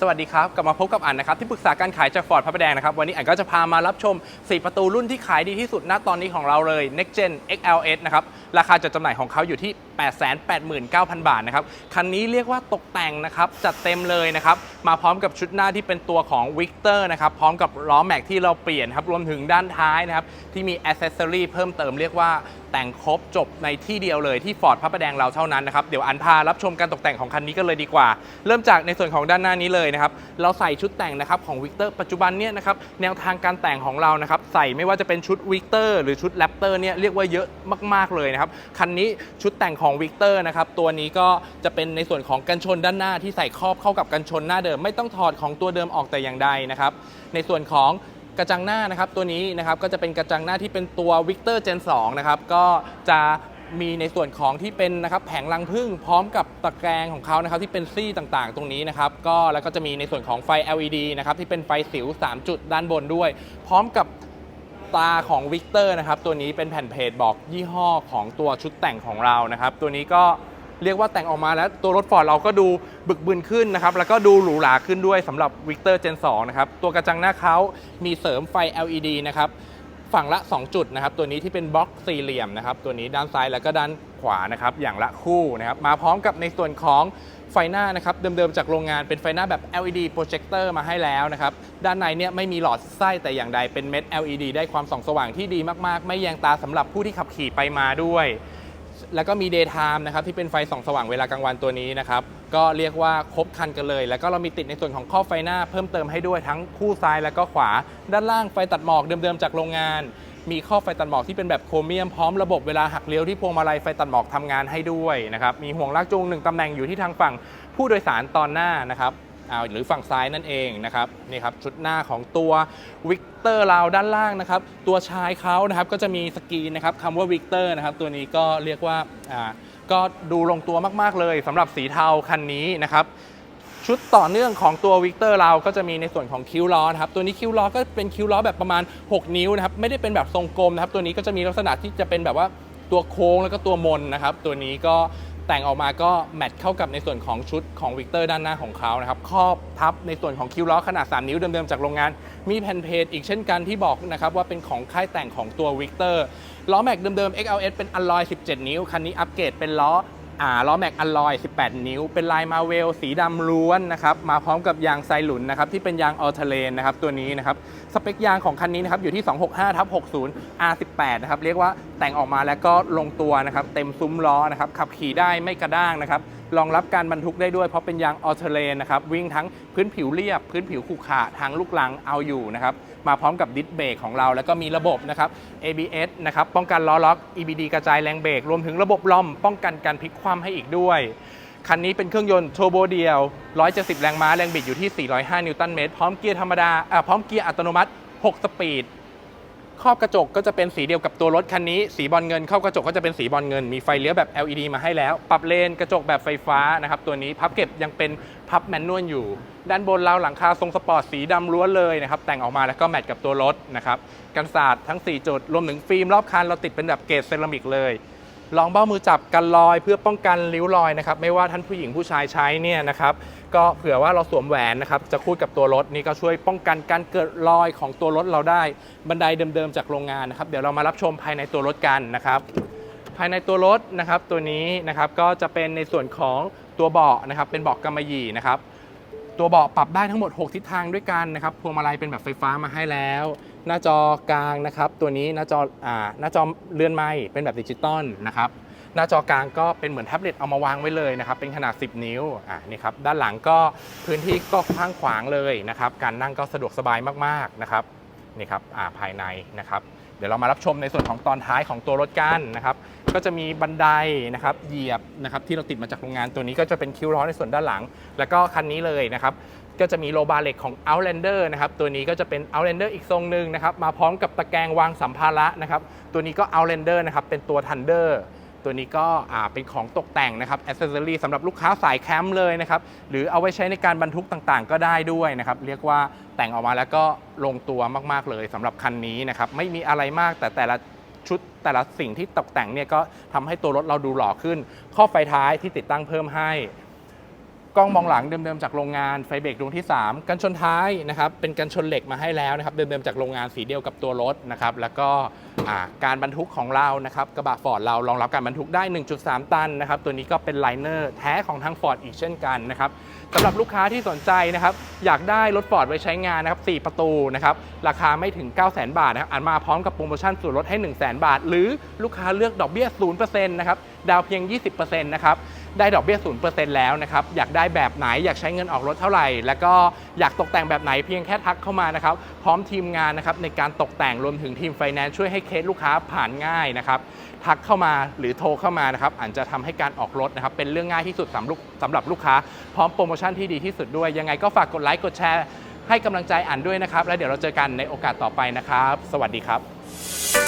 สวัสดีครับ กลับมาพบกับอันนะครับที่ปรึกษาการขายจากฟอร์ดพระประแดงนะครับ วันนี้อันก็จะพามารับชม 4 ประตูรุ่นที่ขายดีที่สุดณตอนนี้ของเราเลย Next Gen XLS นะครับ ราคาจัดจำหน่ายของเขาอยู่ที่ 889,000 บาทนะครับ คันนี้เรียกว่าตกแต่งนะครับ จัดเต็มเลยนะครับ มาพร้อมกับชุดหน้าที่เป็นตัวของ Victor นะครับ พร้อมกับล้อแม็กที่เราเปลี่ยนครับ รวมถึงด้านท้ายนะครับที่มีอ c เซสซอรีเพิ่มเติมเรียกว่า แต่งครบจบในที่เดียวเลยที่ฟอร์ดพระประแดงเราเท่านั้นนะครับเดี๋ยวอันพารับชมการตกแต่งของคันนี้กันเลยดีกว่า เริ่มจากในส่วนของด้านหน้านี้เลยนะครับเราใส่ชุดแต่งนะครับของวิกเตอร์ปัจจุบันเนี่ยนะครับแนวทางการแต่งของเรานะครับใส่ไม่ว่าจะเป็นชุดวิกเตอร์หรือชุดแรปเตอร์เนี่ยเรียกว่าเยอะมากๆเลยนะครับคันนี้ชุดแต่งของวิกเตอร์นะครับตัวนี้ก็จะเป็นในส่วนของกันชนด้านหน้าที่ใส่ครอบเข้ากับกันชนหน้าเดิม ไม่ต้องถอดของตัวเดิมออกแต่อย่างใดนะครับในส่วนของ กระจังหน้านะครับตัวนี้นะครับก็จะเป็นกระจังหน้าที่เป็นตัว Victor Gen 2นะครับก็จะมีในส่วนของที่เป็นนะครับแผงรังพึ่งพร้อมกับตะแกรงของเขานะครับที่เป็นซี่ต่างๆ ตรงนี้นะครับก็แล้วก็จะมีในส่วนของไฟ LED นะครับที่เป็นไฟสิว 3 จุดด้านบนด้วย พร้อมกับตาของ Victor นะครับตัวนี้เป็นแผ่นเพจบอกยี่ห้อของตัวชุดแต่งของเรานะครับตัวนี้ก็ เรียกว่าแต่งออกมาแล้วตัวรถฟอร์ดเราก็ดูบึกบึนขึ้นนะครับ แล้วก็ดูหรูหราขึ้นด้วยสำหรับ Victor Gen 2 นะครับ ตัวกระจังหน้าเขามีเสริมไฟ LED นะครับฝั่งละ 2 จุดนะครับ ตัวนี้ที่เป็นบล็อกสี่เหลี่ยมนะครับ ตัวนี้ด้านซ้ายแล้วก็ด้านขวานะครับ อย่างละคู่นะครับ มาพร้อมกับในส่วนของไฟหน้านะครับ เดิมๆจากโรงงานเป็นไฟหน้าแบบ LED projector มาให้แล้วนะครับ ด้านในเนี่ยไม่มีหลอดไส้แต่อย่างใดเป็นเม็ด LED ได้ความส่องสว่างที่ดีมากๆ ไม่แยงตาสำหรับผู้ที่ขับขี่ไปมาด้วย แล้วก็มี daytime นะครับที่เป็นไฟส่องสว่างเวลากลางวันตัวนี้นะครับก็เรียกว่าครบคันกันเลย แล้วก็เรามีติดในส่วนของข้อไฟหน้าเพิ่มเติมให้ด้วยทั้งคู่ซ้ายแล้วก็ขวา ด้านล่างไฟตัดหมอกเดิมๆจากโรงงาน มีข้อไฟตัดหมอกที่เป็นแบบโครเมียมพร้อมระบบเวลาหักเลี้ยวที่พวงมาลัยไฟตัดหมอกทำงานให้ด้วยนะครับมีห่วงลากจูงหนึ่งตำแหน่งอยู่ที่ทางฝั่งผู้โดยสารตอนหน้านะครับ หรือฝั่งซ้ายนั่นเองนะครับนี่ครับชุดหน้าของตัววิกเตอร์เราด้านล่างนะครับตัวชายเขานะครับก็จะมีสกรีนนะครับคำว่าวิกเตอร์นะครับตัวนี้ก็เรียกว่าอ่าก็ดูลงตัวมาก ๆ เลยสำหรับสีเทาคันนี้นะครับชุดต่อเนื่องของตัววิกเตอร์เราก็จะมีในส่วนของคิ้วล้อนะครับตัวนี้คิ้วล้อก็เป็นคิ้วล้อแบบประมาณ 6 นิ้วนะครับไม่ได้เป็นแบบทรงกลมนะครับตัวนี้ก็จะมีลักษณะที่จะเป็นแบบว่าตัวโค้งแล้วก็ตัวมนนะครับตัวนี้ก็ แต่งออกมาก็แมทเข้ากับในส่วนของชุดของวิกเตอร์ด้านหน้าของเขานะครับครอบทับในส่วนของคิ้วล้อขนาด 3 นิ้วเดิมๆจากโรงงาน มีแผ่นเพจอีกเช่นกันที่บอกนะครับว่าเป็นของค่ายแต่งของตัววิกเตอร์ล้อแม็กเดิมๆ XLS เป็นอลลอย 17 นิ้ว คันนี้อัปเกรดเป็นล้อ อ่าล้อแม็กอลลอย 18 นิ้ว เป็นลายมาเวล สีดำล้วนนะครับ มาพร้อมกับยางไซหลุนนะครับ ที่เป็นยางออเทเลนนะครับ ตัวนี้นะครับ สเปคยางของคันนี้นะครับ อยู่ที่ 265ทับ60 R18 นะครับ เรียกว่าแต่งออกมาแล้วก็ลงตัวนะครับ เต็มซุ้มล้อนะครับ ขับขี่ได้ไม่กระด้างนะครับ รองรับการบรรทุกได้ด้วยเพราะเป็นยางออเทเลนนะครับวิ่งทั้งพื้นผิวเรียบ พื้นผิวขรุขระทางลูกลังเอาอยู่นะครับมาพร้อมกับดิสเบรกของเรา แล้วก็มีระบบนะครับ ABS นะครับป้องกันล้อล็อก EBD กระจายแรงเบรกรวมถึงระบบลอมป้องกันการพลิกคว่ำให้อีกด้วยคันนี้เป็นเครื่องยนต์โทโบเดียว 170 แรงม้า แรงบิดอยู่ที่ 405 นิวตันเมตร พร้อมเกียร์ธรรมดาอ่าพร้อมเกียร์อัตโนมัติ 6 สปีด ครอบกระจกก็จะเป็นสีเดียวกับตัวรถคันนี้ สีบอลเงินครอบกระจกก็จะเป็นสีบอลเงิน มีไฟเลี้ยวแบบ LED มาให้แล้ว ปรับเลนกระจกแบบไฟฟ้านะครับ ตัวนี้พับเก็บยังเป็นพับแมนนวลอยู่ ด้านบนราวหลังคาทรงสปอร์ตสีดำล้วนเลยนะครับ แต่งออกมาแล้วก็แมทกับตัวรถนะครับ กันศาสตร์ทั้ง 4 จุด รวมถึงฟิล์มรอบคันเราติดเป็นแบบเกรดเซรามิกเลยลองเบ้ามือจับกันรอยเพื่อป้องกันริ้วรอยนะครับ ไม่ว่าท่านผู้หญิงผู้ชายใช้เนี่ยนะครับ ก็เผื่อว่าเราสวมแหวนนะครับจะคูดกับตัวรถนี่ก็ช่วยป้องกันการเกิดรอยของตัวรถเราได้บันไดเดิมๆจากโรงงานนะครับเดี๋ยวเรามารับชมภายในตัวรถกันนะครับ ภายในตัวรถนะครับตัวนี้นะครับก็จะเป็นในส่วนของตัวเบาะนะครับเป็นเบาะกำมะหยี่นะครับตัวเบาะปรับได้ทั้งหมด 6 ทิศทางด้วยกันนะครับพวงมาลัยเป็นแบบไฟฟ้ามาให้แล้ว หน้าจอกลางนะครับ ตัวนี้หน้าจออ่าหน้าจอเลื่อนไม้เป็นแบบดิจิตอลนะครับ หน้าจอกลางก็เป็นเหมือนแท็บเล็ตเอามาวางไว้เลยนะครับ เป็นขนาด 10 นิ้วอ่านี่ครับด้านหลังก็พื้นที่ก็กว้างขวางเลยนะครับ การนั่งก็สะดวกสบายมากๆนะครับนี่ครับอ่าภายในนะครับ เดี๋ยวเรามารับชมในส่วนของตอนท้ายของตัวรถกันนะครับ ก็จะมีบันไดนะครับเหยียบนะครับที่เราติดมาจากโรงงานตัวนี้ก็จะเป็นคิ้วล้อในส่วนด้านหลัง แล้วก็คันนี้เลยนะครับก็จะมีโลบาเหล็กของ Outlander นะครับ ตัวนี้ก็จะเป็น Outlander อีกทรงหนึ่งนะครับ มาพร้อมกับตะแกรงวางสัมภาระนะครับ ตัวนี้ก็ Outlander นะครับ เป็นตัว Thunder ตัวนี้ก็เป็นของตกแต่งนะครับอ c เซสซอรี่สำหรับลูกค้าสายแคมป์เลยนะครับ หรือเอาไว้ใช้ในการบรรทุกต่างๆ ก็ได้ด้วยนะครับ เรียกว่าแต่งออกมาแล้วก็ลงตัวมากๆเลยสำหรับคันนี้นะครับ ไม่มีอะไรมากแต่แต่ละชุดแต่ละสิ่งที่ตกแต่งเนี่ยก็ทำให้ตัวรถเราดูหล่อขึ้น ข้อไฟท้ายที่ติดตั้งเพิ่มให้ กล้องมองหลังเดิมๆจากโรงงานไฟเบรกดวงที่ 3 กันชนท้ายนะครับเป็นกันชนเหล็กมาให้แล้วนะครับเดิมๆจากโรงงานสีเดียวกับตัวรถนะครับแล้วก็การบรรทุกของเรานะครับกระบะฟอร์ดเรารองรับการบรรทุกได้ 1.3 ตันนะครับตัวนี้ก็เป็นไลเนอร์แท้ของทางฟอร์ดอีกเช่นกันนะครับสำหรับลูกค้าที่สนใจนะครับอยากได้รถฟอร์ดไว้ใช้งานนะครับ4ประตูนะครับราคาไม่ถึง 9 0 0 0 0 0 บาทนะครับอันมาพร้อมกับโปรโมชั่นส่วนลดให้ 1 0 0 0 0 0 บาท หรือลูกค้าเลือกดอกเบี้ย0%นะครับ ดาวเพียง 20%นะครับได้ดอกเบี้ย 0%แล้วนะครับ อยากได้แบบไหน อยากใช้เงินออกรถเท่าไหร่ แล้วก็อยากตกแต่งแบบไหนเพียงแค่ทักเข้ามานะครับ พร้อมทีมงานนะครับในการตกแต่งรวมถึงทีมไฟแนนซ์ช่วยให้เคสลูกค้าผ่านง่ายนะครับ ทักเข้ามาหรือโทรเข้ามานะครับอาจจะทำให้การออกรถนะครับเป็นเรื่องง่ายที่สุดสำหรับลูกสำหรับลูกค้า พร้อมโปรโมชั่นที่ดีที่สุดด้วย ยังไงก็ฝากกดไลค์ กดแชร์ ให้กำลังใจอ่านด้วยนะครับ แล้วเดี๋ยวเราเจอกันในโอกาสต่อไปนะครับ สวัสดีครับ